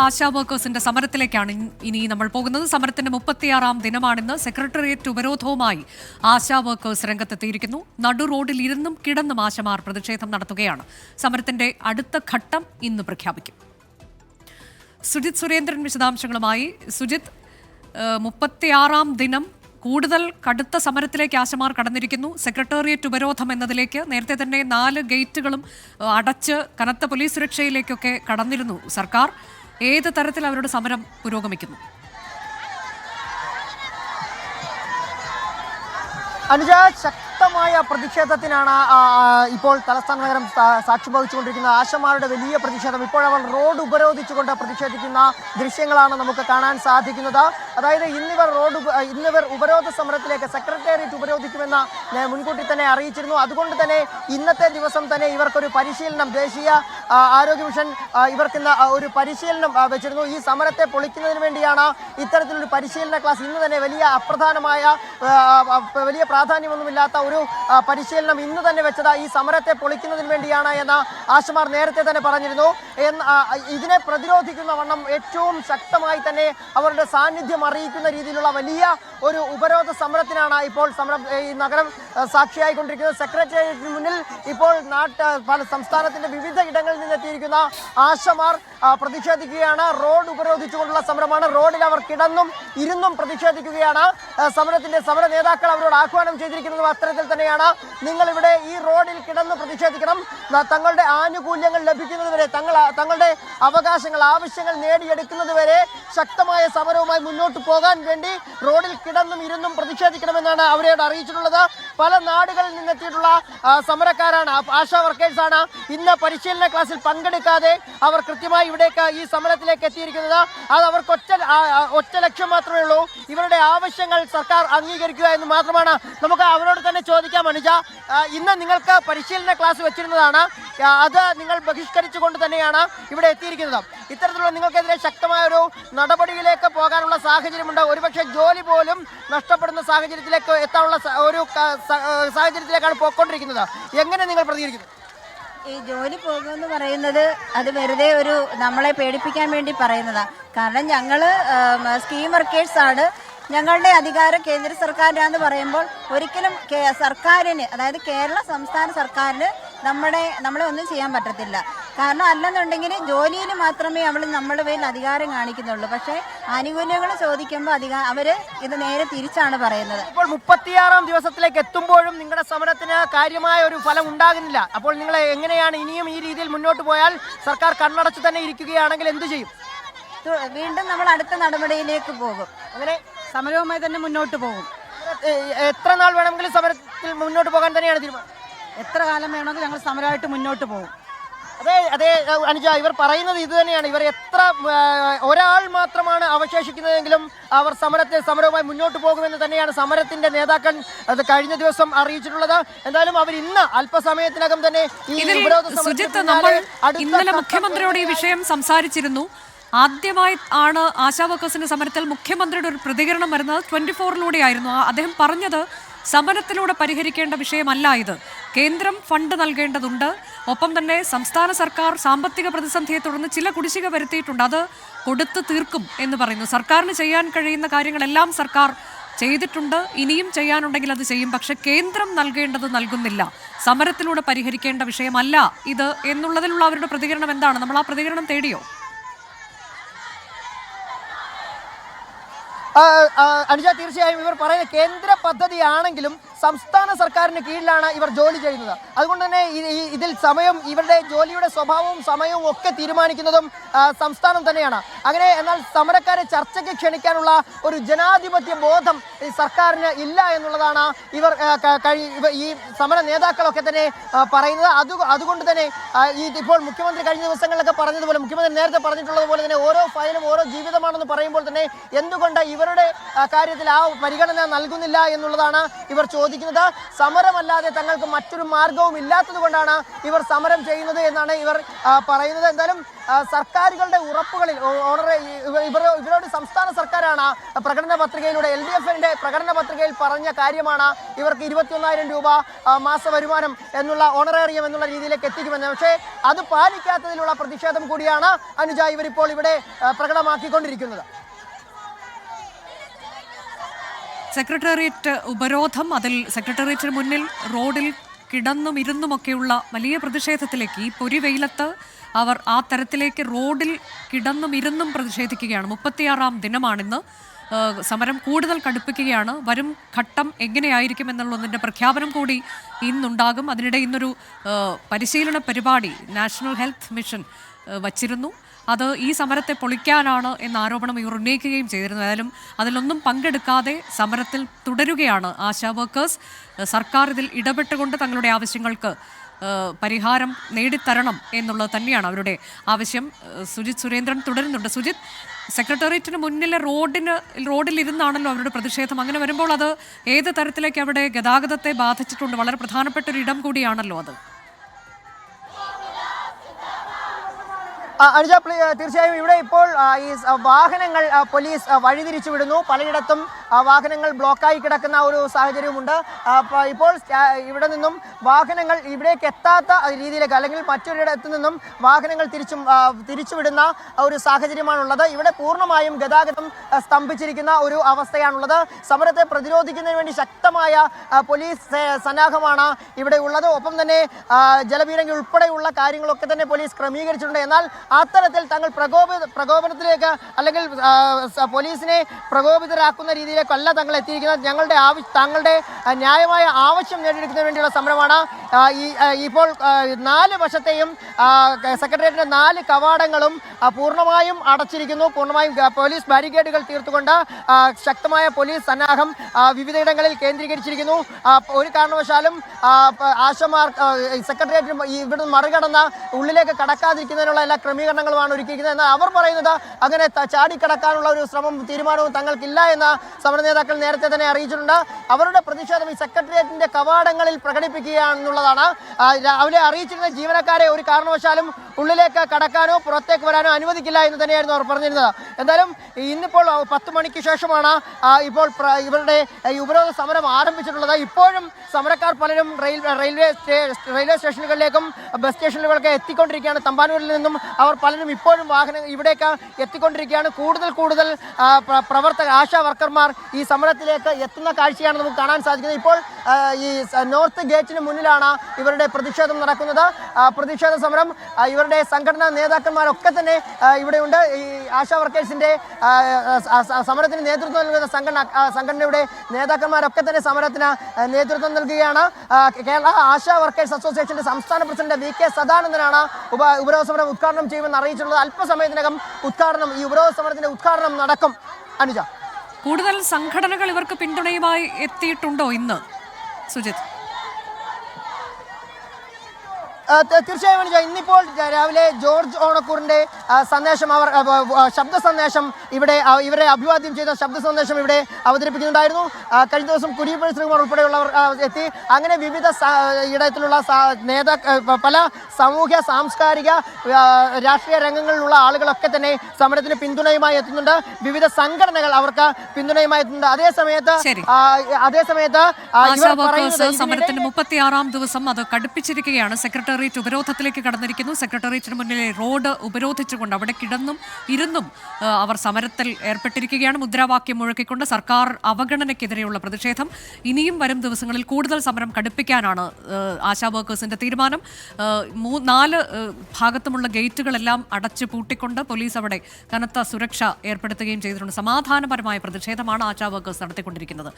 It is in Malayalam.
ആശാ വർക്കേഴ്സിന്റെ സമരത്തിലേക്കാണ് ഇനി നമ്മൾ പോകുന്നത്. സമരത്തിന്റെ മുപ്പത്തിയാറാം ദിനമാണിന്ന് സെക്രട്ടേറിയറ്റ് ഉപരോധവുമായി ആശാ വർക്കേഴ്സ് രംഗത്തെത്തിയിരിക്കുന്നു. നടു റോഡിൽ ഇരുന്നും കിടന്നും ആശമാർ പ്രതിഷേധം നടത്തുകയാണ്. സമരത്തിന്റെ അടുത്ത ഘട്ടം ഇന്ന് പ്രഖ്യാപിക്കും. സുജിത് സുരേന്ദ്രൻ വിശദാംശങ്ങളുമായി. സുജിത് മുപ്പത്തിയാറാം ദിനം കൂടുതൽ കടുത്ത സമരത്തിലേക്ക് ആശമാർ കടന്നിരിക്കുന്നു. സെക്രട്ടേറിയറ്റ് ഉപരോധം എന്നതിലേക്ക് നേരത്തെ തന്നെ നാല് ഗേറ്റുകളും അടച്ച് കനത്ത പോലീസ് സുരക്ഷയിലേക്കൊക്കെ കടന്നിരുന്നു സർക്കാർ. ഏത് തരത്തിൽ അവരുടെ സമരം പുരോഗമിക്കുന്നു? അനുജ ശക്തമായ പ്രതിഷേധത്തിനാണ് ഇപ്പോൾ തലസ്ഥാന നഗരം സാക്ഷ്യം ആശമാരുടെ വലിയ പ്രതിഷേധം. ഇപ്പോൾ അവർ റോഡ് ഉപരോധിച്ചുകൊണ്ട് പ്രതിഷേധിക്കുന്ന ദൃശ്യങ്ങളാണ് നമുക്ക് കാണാൻ സാധിക്കുന്നത്. അതായത് ഇന്നിവർ റോഡ് ഇന്നിവർ ഉപരോധ സമരത്തിലേക്ക് സെക്രട്ടേറിയറ്റ് ഉപരോധിക്കുമെന്ന് മുൻകൂട്ടി തന്നെ അറിയിച്ചിരുന്നു. അതുകൊണ്ട് തന്നെ ഇന്നത്തെ ദിവസം തന്നെ ഇവർക്കൊരു പരിശീലനം ദേശീയ ആരോഗ്യ മിഷൻ ആ, ഇവർക്ക് ഒരു പരിശീലനം വെച്ചിരുന്നു. ഈ സമരത്തെ പൊളിക്കുന്നതിന് വേണ്ടിയാണ് ഇത്തരത്തിലൊരു പരിശീലന ക്ലാസ് ഇന്ന് തന്നെ വലിയ അപ്രധാനമായ വലിയ പ്രാധാന്യമൊന്നുമില്ലാത്ത ഒരു പരിശീലനം ഇന്ന് തന്നെ വെച്ചത് ഈ സമരത്തെ പൊളിക്കുന്നതിന് വേണ്ടിയാണ് എന്ന് ആശമാർ നേരത്തെ തന്നെ പറഞ്ഞിരുന്നു. ഇതിനെ പ്രതിരോധിക്കുന്ന വണ്ണം ഏറ്റവും ശക്തമായി തന്നെ അവരുടെ സാന്നിധ്യം അറിയിക്കുന്ന രീതിയിലുള്ള വലിയ ഒരു ഉപരോധ സമരത്തിനാണ് ഇപ്പോൾ സമരം ഈ നഗരം സാക്ഷിയായിക്കൊണ്ടിരിക്കുന്നത്. സെക്രട്ടേറിയറ്റിന് മുന്നിൽ ഇപ്പോൾ നാട്ട് സംസ്ഥാനത്തിന്റെ വിവിധ ഇടങ്ങളിൽ നിന്നെത്തിയിരിക്കുന്ന ആശമാർ പ്രതിഷേധിക്കുകയാണ്. റോഡ് ഉപരോധിച്ചുകൊണ്ടുള്ള സമരമാണ്. റോഡിൽ അവർ കിടന്നും ഇരുന്നും പ്രതിഷേധിക്കുകയാണ്. സമരത്തിന്റെ സമര നേതാക്കൾ അവരോട് ആഹ്വാനം ചെയ്തിരിക്കുന്നതും അത്തരത്തിൽ തന്നെയാണ്. നിങ്ങൾ ഇവിടെ ഈ റോഡിൽ കിടന്ന് പ്രതിഷേധിക്കണം. തങ്ങളുടെ ആനുകൂല്യങ്ങൾ ലഭിക്കുന്നതുവരെ തങ്ങൾ തങ്ങളുടെ അവകാശങ്ങൾ ആവശ്യങ്ങൾ നേടിയെടുക്കുന്നതുവരെ ശക്തമായ സമരവുമായി മുന്നോട്ട് പോകാൻ വേണ്ടി റോഡിൽ കിടന്നും ഇരുന്നും പ്രതിഷേധിക്കണമെന്നാണ് അവരോട് അറിയിച്ചിട്ടുള്ളത്. പല നാടുകളിൽ നിന്നെത്തിയിട്ടുള്ള സമരക്കാരാണ് ആശാ വർക്കേഴ്സാണ്. ഇന്ന് പരിശീലന ക്ലാസ്സിൽ പങ്കെടുക്കാതെ അവർ കൃത്യമായി ഇവിടേക്ക് ഈ സമരത്തിലേക്ക് എത്തിയിരിക്കുന്നത്. അത് അവർക്ക് ഒറ്റ ഒറ്റ ലക്ഷ്യം മാത്രമേ ഉള്ളൂ. ഇവരുടെ ആവശ്യങ്ങൾ സർക്കാർ അംഗീകരിക്കുക എന്ന് മാത്രമാണ്. നമുക്ക് അവരോട് തന്നെ ചോദിക്കാം അനുജ. ഇന്ന് നിങ്ങൾക്ക് പരിശീലന ക്ലാസ് വെച്ചിരുന്നതാണ്. അത് നിങ്ങൾ ബഹിഷ്കരിച്ചുകൊണ്ട് തന്നെയാണ് ഇവിടെ എത്തിയിരിക്കുന്നത്. ഇത്തരത്തിലുള്ള നിങ്ങൾക്കെതിരെ ശക്തമായ ഒരു നടപടിയിലേക്ക് പോകാനുള്ള സാഹചര്യമുണ്ട്. ഒരുപക്ഷെ ജോലി പോലും നഷ്ടപ്പെടുന്ന സാഹചര്യത്തിലേക്ക് എത്താനുള്ള ഒരു സാഹചര്യത്തിലേക്കാണ് പോയിക്കൊണ്ടിരിക്കുന്നത്. എങ്ങനെ നിങ്ങൾ പ്രതികരിക്കുന്നു? ഈ ജോലി പോകുമെന്ന് പറയുന്നത് അത് വെറുതെ ഒരു നമ്മളെ പേടിപ്പിക്കാൻ വേണ്ടി പറയുന്നതാണ് കാരണം ഞങ്ങൾ സ്കീം വർക്കേഴ്സ് ആണ്. ഞങ്ങളുടെ അധികാരം കേന്ദ്ര സർക്കാരിനാന്ന് പറയുമ്പോൾ ഒരിക്കലും സർക്കാരിന് അതായത് കേരള സംസ്ഥാന സർക്കാരിന് നമ്മുടെ നമ്മളെ ഒന്നും ചെയ്യാൻ പറ്റത്തില്ല. കാരണം അല്ലെന്നുണ്ടെങ്കിൽ ജോലിയിൽ മാത്രമേ അവൾ നമ്മുടെ പേരിൽ അധികാരം കാണിക്കുന്നുള്ളൂ. പക്ഷേ ആനുകൂല്യങ്ങൾ ചോദിക്കുമ്പോൾ അധിക അവർ ഇത് നേരെ തിരിച്ചാണ് പറയുന്നത്. ഇപ്പോൾ മുപ്പത്തിയാറാം ദിവസത്തിലേക്ക് എത്തുമ്പോഴും നിങ്ങളുടെ സമരത്തിന് കാര്യമായ ഒരു ഫലം ഉണ്ടാകുന്നില്ല. അപ്പോൾ നിങ്ങൾ എങ്ങനെയാണ് ഇനിയും ഈ രീതിയിൽ മുന്നോട്ട് പോയാൽ സർക്കാർ കണ്ണടച്ച് തന്നെ ഇരിക്കുകയാണെങ്കിൽ എന്ത് ചെയ്യും? വീണ്ടും നമ്മൾ അടുത്ത നടപടിയിലേക്ക് പോകും. അങ്ങനെ സമരവുമായി തന്നെ മുന്നോട്ട് പോകും. എത്ര നാൾ വേണമെങ്കിലും സമരത്തിൽ മുന്നോട്ട് പോകാൻ തന്നെയാണ് തീരുമാനം? എത്ര കാലം വേണമെങ്കിലും ഞങ്ങൾ സമരമായിട്ട് മുന്നോട്ട് പോകും. അതെ അതെ അനുജ ഇവർ പറയുന്നത് ഇത് തന്നെയാണ്. ഇവർ എത്ര ഒരാൾ മാത്രമാണ് അവശേഷിക്കുന്നതെങ്കിലും അവർ സമരത്തെ സമരവുമായി മുന്നോട്ട് പോകുമെന്ന് തന്നെയാണ് സമരത്തിന്റെ നേതാക്കൾ അത് കഴിഞ്ഞ ദിവസം അറിയിച്ചിട്ടുള്ളത്. എന്തായാലും അവർ ഇന്ന് അല്പസമയത്തിനകം തന്നെ ഈ ഉപരോധ സമരത്തിൽ ഇന്നലെ മുഖ്യമന്ത്രിയോട് ഈ വിഷയം സംസാരിച്ചിരുന്നു. ആദ്യമായി ആണ് ആശാ വർക്കേഴ്സിന്റെ സമരത്തിൽ മുഖ്യമന്ത്രിയുടെ ഒരു പ്രതികരണം വരുന്നത്. ട്വന്റി ഫോറിലൂടെയായിരുന്നു അദ്ദേഹം പറഞ്ഞത് സമരത്തിലൂടെ പരിഹരിക്കേണ്ട വിഷയമല്ല ഇത്. കേന്ദ്രം ഫണ്ട് നൽകേണ്ടതുണ്ട്. ഒപ്പം തന്നെ സംസ്ഥാന സർക്കാർ സാമ്പത്തിക പ്രതിസന്ധിയെ തുടർന്ന് ചില കുടിശ്ശിക വരുത്തിയിട്ടുണ്ട്. അത് കൊടുത്തു തീർക്കും എന്ന് പറയുന്നു. സർക്കാരിന് ചെയ്യാൻ കഴിയുന്ന കാര്യങ്ങളെല്ലാം സർക്കാർ ചെയ്തിട്ടുണ്ട്. ഇനിയും ചെയ്യാനുണ്ടെങ്കിൽ അത് ചെയ്യും. പക്ഷേ കേന്ദ്രം നൽകേണ്ടത് നൽകുന്നില്ല. സമരത്തിലൂടെ പരിഹരിക്കേണ്ട വിഷയമല്ല ഇത് എന്നുള്ളതിലുള്ള അവരുടെ പ്രതികരണം എന്താണ്? നമ്മൾ ആ പ്രതികരണം തേടിയോ? അനുജ തീർച്ചയായും ഇവർ പറയുന്ന കേന്ദ്ര പദ്ധതിയാണെങ്കിലും സംസ്ഥാന സർക്കാരിന് കീഴിലാണ് ഇവർ ജോലി ചെയ്യുന്നത്. അതുകൊണ്ട് തന്നെ ഇതിൽ സമയം ഇവരുടെ ജോലിയുടെ സ്വഭാവവും സമയവും ഒക്കെ തീരുമാനിക്കുന്നതും സംസ്ഥാനം തന്നെയാണ്. അങ്ങനെ എന്നാൽ സമരക്കാരെ ചർച്ചയ്ക്ക് ക്ഷണിക്കാനുള്ള ഒരു ജനാധിപത്യ ബോധം സർക്കാരിന് ഇല്ല എന്നുള്ളതാണ് ഇവർ ഈ സമര നേതാക്കളൊക്കെ തന്നെ പറയുന്നത്. അത് അതുകൊണ്ട് തന്നെ ഈ ഇപ്പോൾ മുഖ്യമന്ത്രി കഴിഞ്ഞ ദിവസങ്ങളിലൊക്കെ പറഞ്ഞതുപോലെ മുഖ്യമന്ത്രി നേരത്തെ പറഞ്ഞിട്ടുള്ളതുപോലെ തന്നെ ഓരോ ഫയലും ഓരോ ജീവിതമാണെന്ന് പറയുമ്പോൾ തന്നെ എന്തുകൊണ്ട് ഇവരുടെ കാര്യത്തിൽ ആ പരിഗണന നൽകുന്നില്ല എന്നുള്ളതാണ് ഇവർ ചോദിക്കുന്നത്. സമരമല്ലാതെ തങ്ങൾക്ക് മറ്റൊരു മാർഗവും ഇല്ലാത്തത് കൊണ്ടാണ് ഇവർ സമരം ചെയ്യുന്നത് എന്നാണ് ഇവർ പറയുന്നത്. എന്തായാലും സർക്കാരുകളുടെ ഉറപ്പുകളിൽ ഓണറെ ഇവർ ഇവരോട് സംസ്ഥാന സർക്കാരാണ് പ്രകടന പത്രികയിലൂടെ എൽ ഡി എഫിന്റെ പ്രകടന പത്രികയിൽ പറഞ്ഞ കാര്യമാണ് ഇവർക്ക് ഇരുപത്തിയൊന്നായിരം രൂപ മാസ വരുമാനം എന്നുള്ള ഓണറേറിയം എന്നുള്ള രീതിയിലേക്ക് എത്തിക്കുമെന്ന്. പക്ഷേ അത് പാലിക്കാത്തതിലുള്ള പ്രതിഷേധം കൂടിയാണ് അനുജ ഇവരിപ്പോൾ ഇവിടെ പ്രകടമാക്കിക്കൊണ്ടിരിക്കുന്നത്. സെക്രട്ടേറിയറ്റ് ഉപരോധം അതിൽ സെക്രട്ടേറിയറ്റിന് മുന്നിൽ റോഡിൽ കിടന്നും ഇരുന്നുമൊക്കെയുള്ള വലിയ പ്രതിഷേധത്തിലേക്ക് ഈ പൊരി വെയിലത്ത് അവർ ആ തരത്തിലേക്ക് റോഡിൽ കിടന്നും ഇരുന്നും പ്രതിഷേധിക്കുകയാണ്. മുപ്പത്തിയാറാം ദിനമാണിന്ന്. സമരം കൂടുതൽ കടുപ്പിക്കുകയാണ്. വരും ഘട്ടം എങ്ങനെയായിരിക്കും എന്നുള്ളതിന്റെ പ്രഖ്യാപനം കൂടി ഇന്നുണ്ടാകും. അതിനിടെ ഇന്നൊരു പരിശീലന പരിപാടി നാഷണൽ ഹെൽത്ത് മിഷൻ വച്ചിരുന്നു. അത് ഈ സമരത്തെ പൊളിക്കാനാണ് എന്ന ആരോപണം ഇവർ ഉന്നയിക്കുകയും ചെയ്തിരുന്നു. ഏതായാലും അതിലൊന്നും പങ്കെടുക്കാതെ സമരത്തിൽ തുടരുകയാണ് ആശാ വർക്കേഴ്സ്. സർക്കാർ ഇതിൽ ഇടപെട്ടുകൊണ്ട് തങ്ങളുടെ ആവശ്യങ്ങൾക്ക് പരിഹാരം നേടിത്തരണം എന്നുള്ളത് തന്നെയാണ് അവരുടെ ആവശ്യം. സുജിത് സുരേന്ദ്രൻ തുടരുന്നുണ്ട്. സുജിത് സെക്രട്ടേറിയറ്റിന് മുന്നിലെ റോഡിന് റോഡിലിരുന്നാണല്ലോ അവരുടെ പ്രതിഷേധം. അങ്ങനെ വരുമ്പോൾ അത് ഏത് തരത്തിലേക്ക് അവിടെ ഗതാഗതത്തെ ബാധിച്ചിട്ടുണ്ട്? വളരെ പ്രധാനപ്പെട്ട ഒരു ഇടം കൂടിയാണല്ലോ അത്. അനുജ തീർച്ചയായും ഇവിടെ ഇപ്പോൾ ഈ വാഹനങ്ങൾ പോലീസ് വഴിതിരിച്ചു വിടുന്നു പലയിടത്തും വാഹനങ്ങൾ ബ്ലോക്കായി കിടക്കുന്ന ഒരു സാഹചര്യമുണ്ട്. ഇപ്പോൾ ഇവിടെ നിന്നും വാഹനങ്ങൾ ഇവിടേക്ക് എത്താത്ത രീതിയിലേക്ക് അല്ലെങ്കിൽ മറ്റൊരിടത്തു നിന്നും വാഹനങ്ങൾ തിരിച്ചും തിരിച്ചുവിടുന്ന ഒരു സാഹചര്യമാണുള്ളത്. ഇവിടെ പൂർണമായും ഗതാഗതം സ്തംഭിച്ചിരിക്കുന്ന ഒരു അവസ്ഥയാണുള്ളത്. സമരത്തെ പ്രതിരോധിക്കുന്നതിന് വേണ്ടി ശക്തമായ പോലീസ് സന്നാഹമാണ് ഇവിടെ ഉള്ളത്. ഒപ്പം തന്നെ ജലപീരങ്കി ഉൾപ്പെടെയുള്ള കാര്യങ്ങളൊക്കെ തന്നെ പോലീസ് ക്രമീകരിച്ചിട്ടുണ്ട്. എന്നാൽ അത്തരത്തിൽ തങ്ങൾ പ്രകോപ പ്രകോപനത്തിലേക്ക് അല്ലെങ്കിൽ പോലീസിനെ പ്രകോപിതരാക്കുന്ന രീതിയിലേക്കല്ല തങ്ങൾ എത്തിയിരിക്കുന്നത്. ഞങ്ങളുടെ ആവശ്യ തങ്ങളുടെ ന്യായമായ ആവശ്യം നേടിയെടുക്കുന്നതിന് വേണ്ടിയുള്ള സമരമാണ് ഈ ഇപ്പോൾ നാല് വശത്തെയും സെക്രട്ടേറിയറ്റിന്റെ നാല് കവാടങ്ങളും പൂർണമായും അടച്ചിരിക്കുന്നു. പൂർണമായും പോലീസ് ബാരിക്കേഡുകൾ തീർത്തുകൊണ്ട് ശക്തമായ പോലീസ് സന്നാഹം വിവിധയിടങ്ങളിൽ കേന്ദ്രീകരിച്ചിരിക്കുന്നു. ഒരു കാരണവശാലും ആശമാർ സെക്രട്ടേറിയറ്റ് ഇവിടുന്ന് മറികടന്ന ഉള്ളിലേക്ക് കടക്കാതിരിക്കുന്നതിനുള്ള എല്ലാ ക്രമീകരണങ്ങളുമാണ് ഒരുക്കിയിരിക്കുന്നത്. എന്നാൽ അവർ പറയുന്നത് അങ്ങനെ ചാടിക്കടക്കാനുള്ള ഒരു ശ്രമം തീരുമാനവും തങ്ങൾക്കില്ല എന്ന് സമര നേതാക്കൾ നേരത്തെ തന്നെ അറിയിച്ചിട്ടുണ്ട്. അവരുടെ പ്രതിഷേധം ഈ സെക്രട്ടേറിയറ്റിന്റെ കവാടങ്ങളിൽ പ്രകടിപ്പിക്കുകയാണെന്നുള്ളതാണ്. രാവിലെ അറിയിച്ചിരുന്ന ജീവനക്കാരെ ഒരു കാരണവശാലും ഉള്ളിലേക്ക് കടക്കാനോ പുറത്തേക്ക് വരാനോ അനുവദിക്കില്ല എന്ന് തന്നെയായിരുന്നു അവർ പറഞ്ഞിരുന്നത്. എന്തായാലും ഇന്നിപ്പോൾ പത്ത് മണിക്ക് ശേഷമാണ് ഇപ്പോൾ ഇവരുടെ ഈ ഉപരോധ സമരം ആരംഭിച്ചിട്ടുള്ളത്. ഇപ്പോഴും സമരക്കാർ പലരും റെയിൽ റെയിൽവേ റെയിൽവേ സ്റ്റേഷനുകളിലേക്കും ബസ് സ്റ്റേഷനുകളിലൊക്കെ എത്തിക്കൊണ്ടിരിക്കുകയാണ്. തമ്പാനൂരിൽ നിന്നും അവർ പലരും ഇപ്പോഴും വാഹനം ഇവിടേക്ക് എത്തിക്കൊണ്ടിരിക്കുകയാണ്. കൂടുതൽ കൂടുതൽ പ്രവർത്തക ആശാ വർക്കർമാർ ഈ സമരത്തിലേക്ക് എത്തുന്ന കാഴ്ചയാണ് നമുക്ക് കാണാൻ സാധിക്കുന്നത്. ഇപ്പോൾ ഈ നോർത്ത് ഗേറ്റിന് മുന്നിലാണ് ഇവരുടെ പ്രതിഷേധം നടക്കുന്നത്. പ്രതിഷേധ സമരം ഇവരുടെ സംഘടനാ നേതാക്കന്മാരൊക്കെ തന്നെ ഇവിടെയുണ്ട് ഈ ആശാ വർക്കേഴ്സിന്റെ സമരത്തിന് നേതൃത്വം നൽകുന്ന സംഘടന സംഘടനയുടെ നേതാക്കന്മാരൊക്കെ തന്നെ സമരത്തിന് നേതൃത്വം നൽകുകയാണ്. കേരള ആശാ വർക്കേഴ്സ് അസോസിയേഷന്റെ സംസ്ഥാന പ്രസിഡന്റ് വി കെ സദാനന്ദനാണ് ഉപ ഉപരോധ സമരം ഉദ്ഘാടനം ചെയ്യുമെന്ന് അറിയിച്ചിട്ടുള്ളത്. അല്പസമയത്തിനകം ഉദ്ഘാടനം ഈ ഉപരോധ സമരത്തിന്റെ ഉദ്ഘാടനം നടക്കും. അനുജ. കൂടുതൽ സംഘടനകൾ ഇവർക്ക് പിന്തുണയുമായി എത്തിയിട്ടുണ്ടോ ഇന്ന്? സുജിത് ആ, ത- തീർച്ചയായും അനുജ ഇന്നിപ്പോൾ രാവിലെ ജോർജ് ഓണക്കൂറിന്റെ സന്ദേശം അവർ ശബ്ദ സന്ദേശം ഇവിടെ ഇവരെ അഭിവാദ്യം ചെയ്ത ശബ്ദ സന്ദേശം ഇവിടെ അവതരിപ്പിക്കുന്നുണ്ടായിരുന്നു. കഴിഞ്ഞ ദിവസം കുരിയപ്പൻ ശ്രീകുമാർ ഉൾപ്പെടെയുള്ളവർ എത്തി. അങ്ങനെ വിവിധ ഇടത്തിലുള്ള നേതാ പല സാമൂഹ്യ സാംസ്കാരിക രാഷ്ട്രീയ രംഗങ്ങളിലുള്ള ആളുകളൊക്കെ തന്നെ സമരത്തിന് പിന്തുണയുമായി എത്തുന്നുണ്ട്. വിവിധ സംഘടനകൾ അവർക്ക് പിന്തുണയുമായി എത്തുന്നുണ്ട്. അതേ സമയത്ത് അതേ സമയത്ത് സമരത്തിന്റെ മുപ്പത്തിയാറാം ദിവസം അത് കടുപ്പിച്ചിരിക്കുകയാണ്. സെക്രട്ടേറിയറ്റ് ഉപരോധത്തിലേക്ക് കടന്നിരിക്കുന്നു. സെക്രട്ടേറിയറ്റിന് മുന്നിലെ റോഡ് ഉപരോധിച്ചുകൊണ്ട് അവിടെ കിടന്നും ഇരുന്നും അവർ സമരത്തിൽ ഏർപ്പെട്ടിരിക്കുകയാണ്. മുദ്രാവാക്യം മുഴക്കിക്കൊണ്ട് സർക്കാർ അവഗണനയ്ക്കെതിരെയുള്ള പ്രതിഷേധം. ഇനിയും വരും ദിവസങ്ങളിൽ കൂടുതൽ സമരം കടുപ്പിക്കാനാണ് ആശാ വർക്കേഴ്സിന്റെ തീരുമാനം. മൂ- നാല് ഭാഗത്തുമുള്ള ഗേറ്റുകളെല്ലാം അടച്ചു പൂട്ടിക്കൊണ്ട് പോലീസ് അവിടെ കനത്ത സുരക്ഷ ഏർപ്പെടുത്തുകയും ചെയ്തിട്ടുണ്ട്. സമാധാനപരമായ പ്രതിഷേധമാണ് ആശാ വർക്കേഴ്സ് നടത്തിക്കൊണ്ടിരിക്കുന്നത്.